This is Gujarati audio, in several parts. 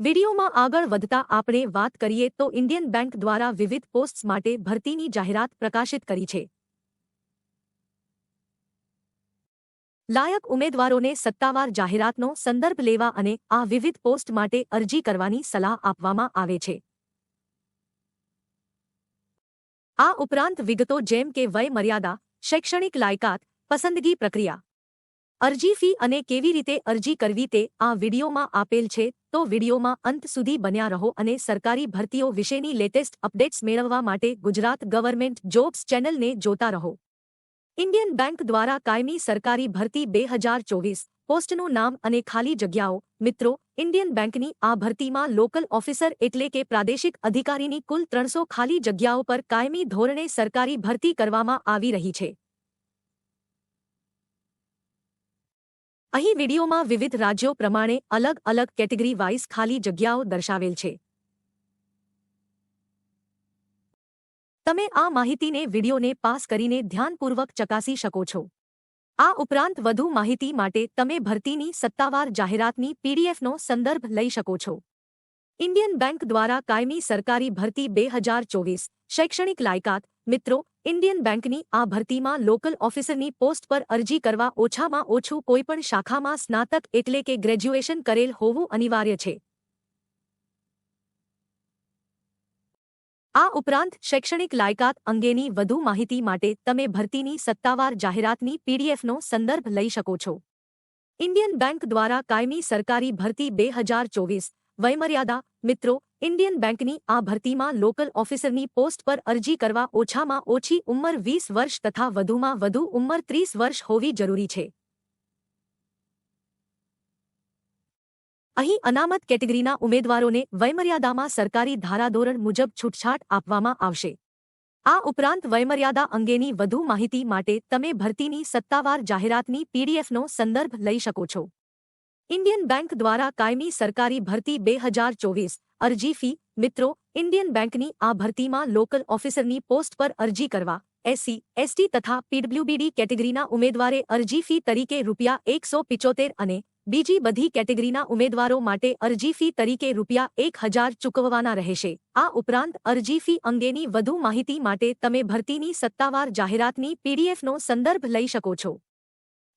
વિડીયોમાં આગળ વધતા આપણે વાત કરીએ તો ઇન્ડિયન બેંક દ્વારા વિવિધ પોસ્ટ્સ માટે ભરતીની જાહેરાત પ્રકાશિત કરી છે. લાયક ઉમેદવારોને સત્તાવાર જાહેરાતનો સંદર્ભ લેવા અને આ વિવિધ પોસ્ટ માટે અરજી કરવાની સલાહ આપવામાં આવે છે. આ ઉપરાંત વિગતો જેમ કે વય મર્યાદા શૈક્ષણિક લાયકાત, પસંદગી પ્રક્રિયા અરજી ફી અને કેવી રીતે અરજી કરવી તે આ વિડીયોમાં આપેલ છે. તો વિડીયોમાં અંત સુધી બન્યા રહો અને સરકારી ભરતીઓ વિશેની લેટેસ્ટ અપડેટ્સ મેળવવા માટે ગુજરાત ગવર્મેન્ટ જોબ્સ ચેનલને જોતા રહો. ઇન્ડિયન બેંક દ્વારા કાયમી સરકારી ભરતી બે હજાર ચોવીસ પોસ્ટનું નામ અને ખાલી જગ્યાઓ. મિત્રો, ઇન્ડિયન બેંકની આ ભરતીમાં લોકલ ઓફિસર એટલે કે પ્રાદેશિક અધિકારીની કુલ ત્રણસો ખાલી જગ્યાઓ પર કાયમી ધોરણે સરકારી ભરતી કરવામાં આવી રહી છે. અહીં વિડીયોમાં વિવિધ રાજ્યો પ્રમાણે અલગ અલગ કેટેગરી વાઇઝ ખાલી જગ્યાઓ દર્શાવેલ છે. તમે આ માહિતીને વિડીયોને પાસ કરીને ધ્યાનપૂર્વક ચકાસી શકો છો. આ ઉપરાંત વધુ માહિતી માટે તમે ભરતીની સત્તાવાર જાહેરાતની પીડીએફનો સંદર્ભ લઈ શકો છો. ઇન્ડિયન બેંક દ્વારા કાયમી સરકારી ભરતી બે હજાર ચોવીસ, શૈક્ષણિક લાયકાત મિત્રો, ઇન્ડિયન બેંકની આ ભરતીમાં લોકલ ઓફિસરની પોસ્ટ પર અરજી કરવા ઓછામાં ઓછું કોઈપણ શાખામાં સ્નાતક એટલે કે ગ્રેજ્યુએશન કરેલ હોવું અનિવાર્ય છે. આ ઉપરાંત શૈક્ષણિક લાયકાત અંગેની વધુ માહિતી માટે તમે ભરતીની સત્તાવાર જાહેરાતની પીડીએફનો સંદર્ભ લઈ શકો છો. ઇન્ડિયન બેંક દ્વારા કાયમી સરકારી ભરતી બે હજાર ચોવીસ વયમર્યાદા મિત્રો ઇન્ડિયન બેંકની આ ભરતીમાં લોકલ ઓફિસરની પોસ્ટ પર અરજી કરવા ઓછામાં ઓછી ઉંમર વીસ વર્ષ તથા વધુમાં વધુ ઉંમર ત્રીસ વર્ષ હોવી જરૂરી છે. અહીં અનામત કેટેગરીના ઉમેદવારોને વયમર્યાદામાં સરકારી ધારાધોરણ મુજબ છૂટછાટ આપવામાં આવશે. આ ઉપરાંત વયમર્યાદા અંગેની વધુ માહિતી માટે તમે ભરતીની સત્તાવાર જાહેરાતની પીડીએફનો સંદર્ભ લઈ શકો છો. ઇન્ડિયન બેંક દ્વારા કાયમી સરકારી ભરતી બે હજાર ચોવીસ અરજી ફી, મિત્રો, ઇન્ડિયન બેંકની આ ભરતીમાં લોકલ ઓફિસરની પોસ્ટ પર અરજી કરવા, એસસી, એસટી તથા પીડબ્લ્યુબીડી કેટેગરીના ઉમેદવારે અરજી ફી તરીકે રૂપિયા એકસો પિચોતેર અને બીજી બધી કેટેગરીના ઉમેદવારો માટે અરજી ફી તરીકે રૂપિયા એક હજાર ચૂકવવાના રહેશે. આ ઉપરાંત અરજી ફી અંગેની વધુ માહિતી માટે તમે ભરતીની સત્તાવાર જાહેરાતની પીડીએફનો સંદર્ભ લઈ શકો છો.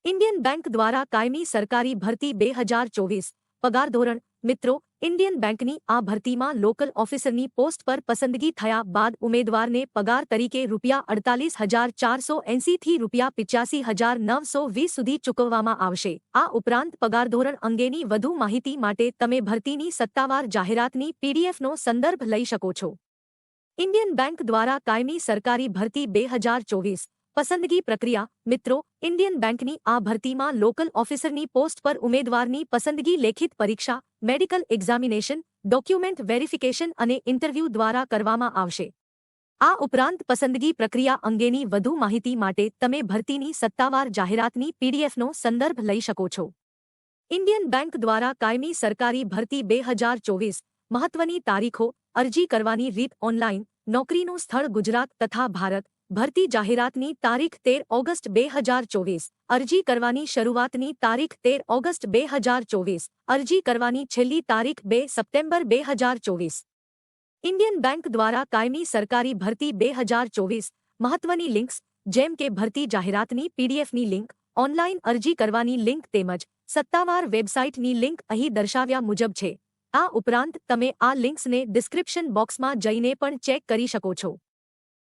ઇન્ડિયન બેંક દ્વારા કાયમી સરકારી ભરતી બે હજાર ચોવીસ, પગાર ધોરણ, મિત્રો ઇન્ડિયન બેંકની આ ભરતીમાં લોકલ ઓફિસરની પોસ્ટ પર પસંદગી થયા બાદ ઉમેદવારને પગાર તરીકે રૂપિયા અડતાલીસ હજાર ચારસો એંસીથી રૂપિયા પિચ્યાસી હજાર નવસો વીસ સુધી ચૂકવવામાં આવશે. આ ઉપરાંત પગાર ધોરણ અંગેની વધુ માહિતી માટે તમે ભરતીની સત્તાવાર જાહેરાતની પીડીએફનો સંદર્ભ લઈ શકો છો. ઇન્ડિયન બેંક દ્વારા કાયમી સરકારી ભરતી બે હજાર ચોવીસ પસંદગી પ્રક્રિયા, મિત્રો, ઇન્ડિયન બેંકની આ ભરતીમાં લોકલ ઓફિસરની પોસ્ટ પર ઉમેદવારની પસંદગી લેખિત પરીક્ષા, મેડિકલ એક્ઝામિનેશન, ડોક્યુમેન્ટ વેરિફિકેશન અને ઇન્ટરવ્યૂ દ્વારા કરવામાં આવશે. આ ઉપરાંત પસંદગી પ્રક્રિયા અંગેની વધુ માહિતી માટે તમે ભરતીની સત્તાવાર જાહેરાતની પીડીએફનો સંદર્ભ લઈ શકો છો. ઇન્ડિયન બેંક દ્વારા કાયમી સરકારી ભરતી બે હજાર ચોવીસ, મહત્વની તારીખો અરજી કરવાની રીત ઓનલાઇન નોકરીનું સ્થળ ગુજરાત તથા ભારત ભરતી જાહેરાતની તારીખ તેર ઓગસ્ટ બે હજાર ચોવીસ. અરજી કરવાની શરૂઆતની તારીખ તેર ઓગસ્ટ બે હજાર ચોવીસ. અરજી કરવાની છેલ્લી તારીખ બે સપ્ટેમ્બર બે હજાર ચોવીસ. ઇન્ડિયન બેંક દ્વારા કાયમી સરકારી ભરતી બે હજાર ચોવીસ. મહત્વની લિંક્સ, જેમ કે ભરતી જાહેરાતની પીડીએફની લિંક ઓનલાઇન અરજી કરવાની લિંક તેમજ સત્તાવાર વેબસાઇટની લિંક અહીં દર્શાવ્યા મુજબ છે. આ ઉપરાંત તમે આ લિંક્સને ડિસ્ક્રિપ્શન બોક્સમાં જઈને પણ ચેક કરી શકો છો.